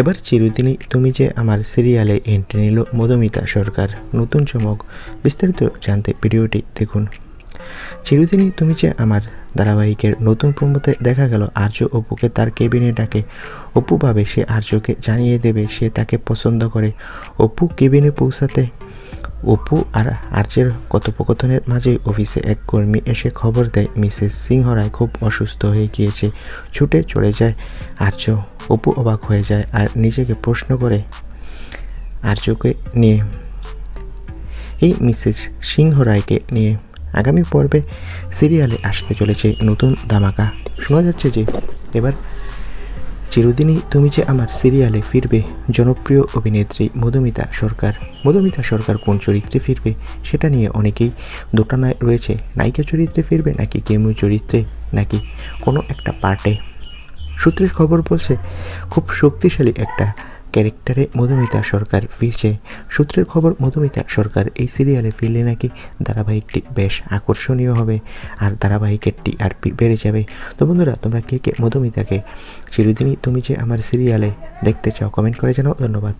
এবার চিরদিনই তুমি যে আমার সিরিয়ালে এন্ট্রি নিল মধুমিতা সরকার, নতুন চমক। বিস্তারিত জানতে ভিডিওটি দেখুন। চিরদিনই তুমি যে আমার ধারাবাহিকের নতুন প্রমোতে দেখা গেল, আর্য অপুকে তার কেবিনে ডাকে। অপু ভাবে সে আর্যকে জানিয়ে দেবে, সে তাকে পছন্দ করে। অপু কেবিনে পৌঁছাতে অপু আর আর্যের কথোপকথনের মাঝে অফিসে এক কর্মী এসে খবর দেয়, মিসেস সিংহরায় খুব অসুস্থ হয়ে গিয়েছে। ছুটে চলে যায় আর্য। অপু অবাক হয়ে যায় আর নিজেকে প্রশ্ন করে, আর্যকে নিয়ে, এই মিসেস সিংহ রায়কে নিয়ে আগামী পর্বে সিরিয়ালে আসতে চলেছে নতুন ধামাকা। শোনা যাচ্ছে যে এবার চিরদিনই তুমি যে আমার সিরিয়ালে ফিরবে, জনপ্রিয় অভিনেত্রী মধুমিতা সরকার। মধুমিতা সরকার কোন চরিত্রে ফিরবে সেটা নিয়ে অনেকেই দোটানায় রয়েছে। নায়িকা চরিত্রে ফিরবে নাকি কেমু চরিত্রে, নাকি কোনো একটা পার্টে? সূত্রের খবর বলছে, খুব শক্তিশালী একটা ক্যারেক্টারে মধুমিতা সরকার ফিরছে। সূত্রের খবর, মধুমিতা সরকার এই সিরিয়ালে ফিরলে নাকি ধারাবাহিকটি বেশ আকর্ষণীয় হবে আর ধারাবাহিকের টিআরপি বেড়ে যাবে। তো বন্ধুরা, তোমরা কে কে মধুমিতাকে চিরদিনই তুমি যে আমার সিরিয়ালে দেখতে চাও কমেন্ট করে জানাও। ধন্যবাদ।